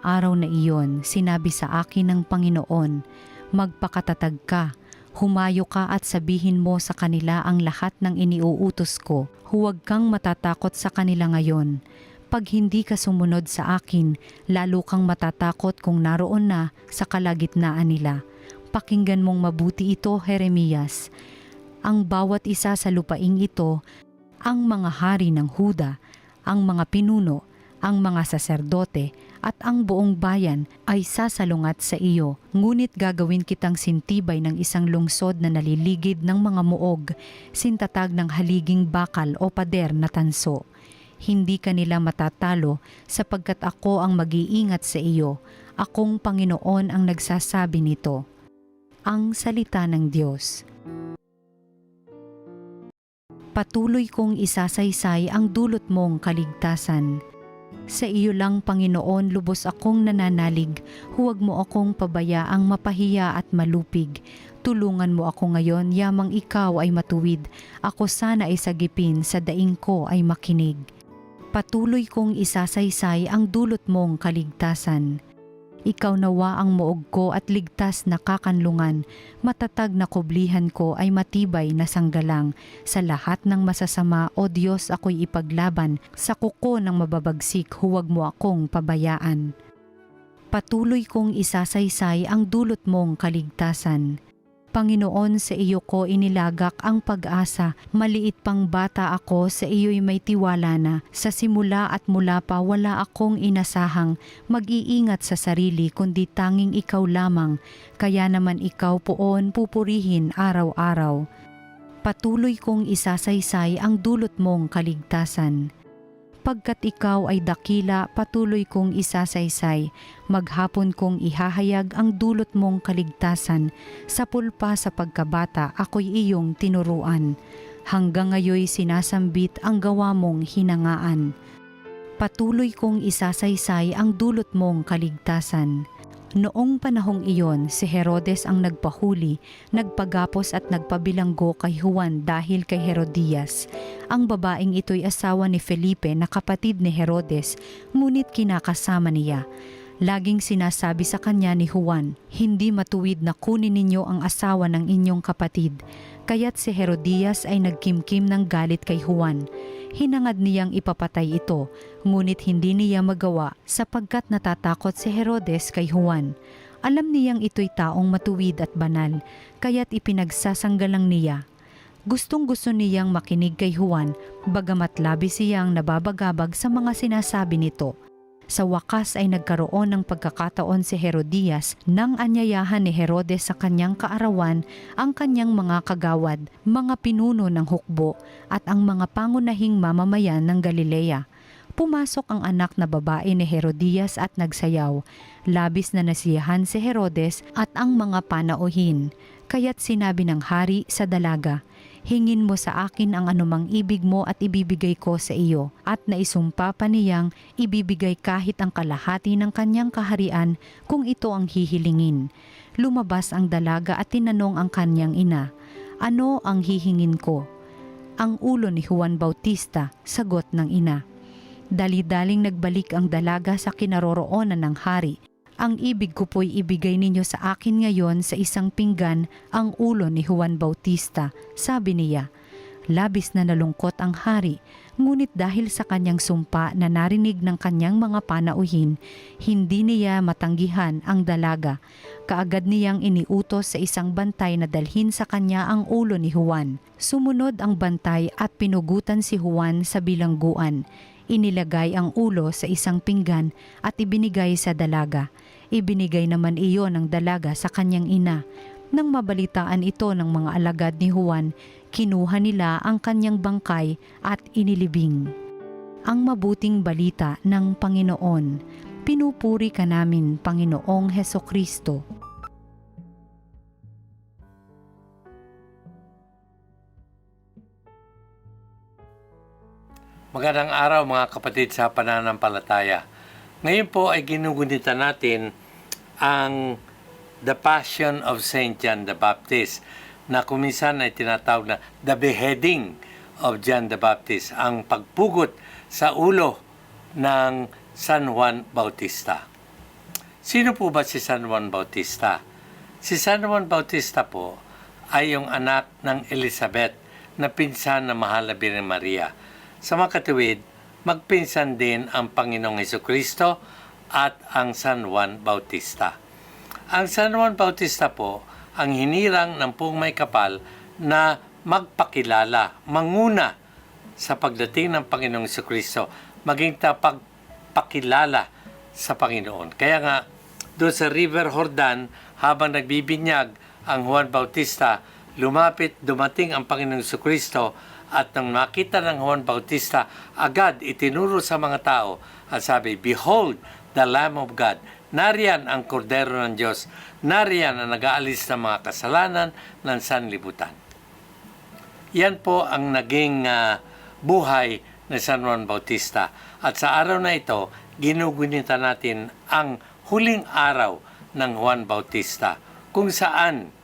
araw na iyon, sinabi sa akin ng Panginoon, Magpakatatag ka, humayo ka at sabihin mo sa kanila ang lahat ng iniuutos ko. Huwag kang matatakot sa kanila ngayon. Pag hindi ka sumunod sa akin, lalo kang matatakot kung naroon na sa kalagitnaan nila. Pakinggan mong mabuti ito, Jeremias. Ang bawat isa sa lupaing ito, ang mga hari ng Huda, ang mga pinuno, ang mga saserdote, at ang buong bayan ay sasalungat sa iyo. Ngunit gagawin kitang sintibay ng isang lungsod na naliligid ng mga muog, sintatag ng haliging bakal o pader na tanso. Hindi ka nila matatalo sapagkat ako ang mag-iingat sa iyo. Akong Panginoon ang nagsasabi nito. Ang salita ng Diyos. Patuloy kong isasaysay ang dulot mong kaligtasan. Sa iyo lang, Panginoon, lubos akong nananalig. Huwag mo akong pabayaang mapahiya at malupig. Tulungan mo ako ngayon, yamang ikaw ay matuwid. Ako sana ay sagipin, sa daing ko ay makinig. Patuloy kong isasaysay ang dulot mong kaligtasan. Ikaw nawa ang muog ko at ligtas na kakanlungan. Matatag na kublihan ko ay matibay na sanggalang. Sa lahat ng masasama, O Diyos, ako'y ipaglaban. Sa kuko ng mababagsik, huwag mo akong pabayaan. Patuloy kong isasaysay ang dulot mong kaligtasan. Panginoon, sa iyo ko inilagak ang pag-asa. Maliit pang bata ako, sa iyo'y may tiwala na. Sa simula at mula pa wala akong inasahang mag-iingat sa sarili kundi tanging ikaw lamang. Kaya naman ikaw poon pupurihin araw-araw. Patuloy kong isasaysay ang dulot mong kaligtasan. Pagkat ikaw ay dakila, patuloy kong isasaysay. Maghapon kong ihahayag ang dulot mong kaligtasan. Sa pulpa sa pagkabata, ako'y iyong tinuruan. Hanggang ngayoy sinasambit ang gawa mong hinangaan. Patuloy kong isasaysay ang dulot mong kaligtasan. Noong panahong iyon, si Herodes ang nagpahuli, nagpagapos at nagpabilanggo kay Juan dahil kay Herodias. Ang babaeng ito'y asawa ni Felipe na kapatid ni Herodes, ngunit kinakasama niya. Laging sinasabi sa kanya ni Juan, hindi matuwid na kunin ninyo ang asawa ng inyong kapatid. Kaya't si Herodias ay nagkimkim ng galit kay Juan. Hinangad niyang ipapatay ito, ngunit hindi niya magawa sapagkat natatakot si Herodes kay Juan. Alam niyang ito'y taong matuwid at banal, kaya't ipinagsasanggalang niya. Gustong gusto niyang makinig kay Juan, bagamat labis siyang nababagabag sa mga sinasabi nito. Sa wakas ay nagkaroon ng pagkakataon si Herodias nang anyayahan ni Herodes sa kanyang kaarawan ang kanyang mga kagawad, mga pinuno ng hukbo at ang mga pangunahing mamamayan ng Galilea. Pumasok ang anak na babae ni Herodias at nagsayaw. Labis na nasiyahan si Herodes at ang mga panauhin. Kaya't sinabi ng hari sa dalaga, Hingin mo sa akin ang anumang ibig mo at ibibigay ko sa iyo. At naisumpa pa niyang ibibigay kahit ang kalahati ng kanyang kaharian kung ito ang hihilingin. Lumabas ang dalaga at tinanong ang kanyang ina, Ano ang hihingin ko? Ang ulo ni Juan Bautista, sagot ng ina. Dali-daling nagbalik ang dalaga sa kinaroroonan ng hari. Ang ibig ko po'y ibigay ninyo sa akin ngayon sa isang pinggan ang ulo ni Juan Bautista, sabi niya. Labis na nalungkot ang hari, ngunit dahil sa kanyang sumpa na narinig ng kanyang mga panauhin, hindi niya matanggihan ang dalaga. Kaagad niyang iniutos sa isang bantay na dalhin sa kanya ang ulo ni Juan. Sumunod ang bantay at pinugutan si Juan sa bilangguan. Inilagay ang ulo sa isang pinggan at ibinigay sa dalaga. Ibinigay naman iyon ng dalaga sa kanyang ina. Nang mabalitaan ito ng mga alagad ni Juan, kinuha nila ang kanyang bangkay at inilibing. Ang mabuting balita ng Panginoon. Pinupuri ka namin, Panginoong Heso Kristo. Magandang araw mga kapatid sa pananampalataya. Ngayon po ay ginugunita natin ang The Passion of St. John the Baptist na kuminsan ay tinatawag na The Beheading of John the Baptist, ang pagpugot sa ulo ng San Juan Bautista. Sino po ba si San Juan Bautista? Si San Juan Bautista po ay yung anak ng Elizabeth na pinsan na mahal na Birhen Maria. Sa makatuwid, magpinsan din ang Panginoong Heso Kristo at ang San Juan Bautista. Ang San Juan Bautista po ang hinirang ng pong may kapal na magpakilala, manguna sa pagdating ng Panginoong Heso Kristo, maging tapagpakilala sa Panginoon. Kaya nga, doon sa River Jordan, habang nagbibinyag ang Juan Bautista, lumapit, dumating ang Panginoong Kristo at nang makita ng Juan Bautista, agad itinuro sa mga tao at sabi, Behold, the Lamb of God. Nariyan ang kordero ng Diyos. Nariyan ang nag-aalis ng mga kasalanan ng sanlibutan. Yan po ang naging ah, buhay ni San Juan Bautista. At sa araw na ito, ginugunita natin ang huling araw ng Juan Bautista kung saan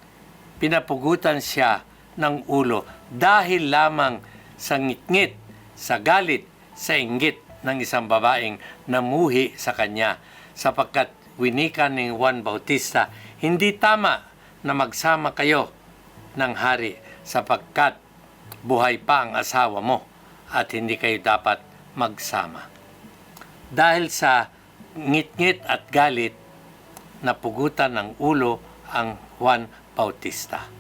pinapugutan siya ng ulo dahil lamang sa ngitngit, sa galit, sa inggit ng isang babaeng namuhi sa kanya sapagkat winika ni Juan Bautista, hindi tama na magsama kayo ng hari sapagkat buhay pa ang asawa mo at hindi kayo dapat magsama. Dahil sa ngit-ngit at galit, napugutan ng ulo ang Juan Bautista.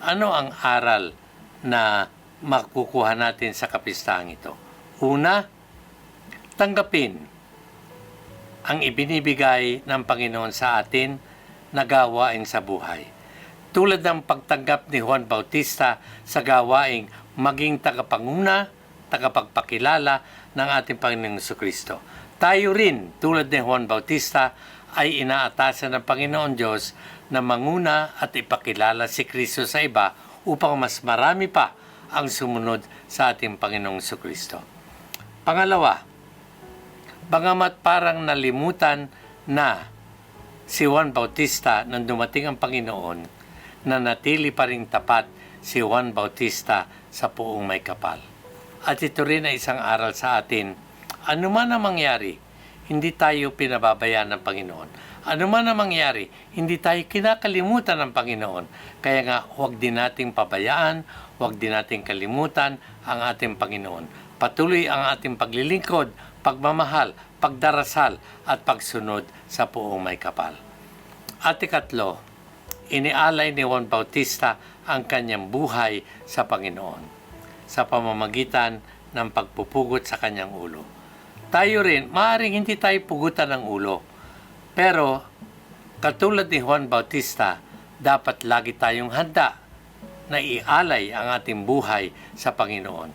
Ano ang aral na makukuha natin sa kapistahang ito? Una, tanggapin ang ibinibigay ng Panginoon sa atin na gawain sa buhay. Tulad ng pagtanggap ni Juan Bautista sa gawaing maging tagapanguna, tagapagpakilala ng ating Panginoong Kristo. Tayo rin, tulad ni Juan Bautista, ay inaatasan ng Panginoon Diyos na manguna at ipakilala si Kristo sa iba upang mas marami pa ang sumunod sa ating Panginoong Kristo. Pangalawa, Bangamat parang nalimutan na si Juan Bautista nang dumating ang Panginoon, na natili pa rin tapat si Juan Bautista sa puong may kapal. At ito rin ay isang aral sa atin, ano man ang mangyari, hindi tayo pinababayaan ng Panginoon. Ano man ang mangyari, hindi tayo kinakalimutan ng Panginoon. Kaya nga, huwag din nating pabayaan, huwag din nating kalimutan ang ating Panginoon. Patuloy ang ating paglilingkod, pagmamahal, pagdarasal at pagsunod sa puong may kapal. At ikatlo, inialay ni Juan Bautista ang kanyang buhay sa Panginoon sa pamamagitan ng pagpupugot sa kanyang ulo. Tayo rin, maaaring hindi tayo pugutan ng ulo, pero katulad ni Juan Bautista, dapat lagi tayong handa na ialay ang ating buhay sa Panginoon.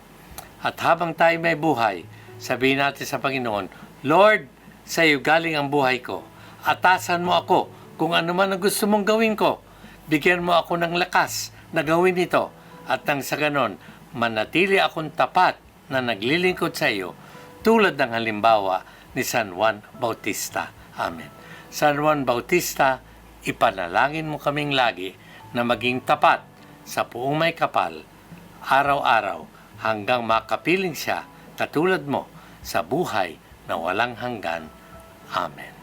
At habang tayo may buhay, sabihin natin sa Panginoon, Lord, sa iyo galing ang buhay ko. Atasan mo ako kung ano man ang gusto mong gawin ko. Bigyan mo ako ng lakas na gawin ito. At nang sa ganon, manatili akong tapat na naglilingkod sa iyo tulad ng halimbawa ni San Juan Bautista. Amen. San Juan Bautista, ipanalangin mo kaming lagi na maging tapat sa puong may kapal, araw-araw hanggang makapiling siya katulad mo sa buhay na walang hanggan. Amen.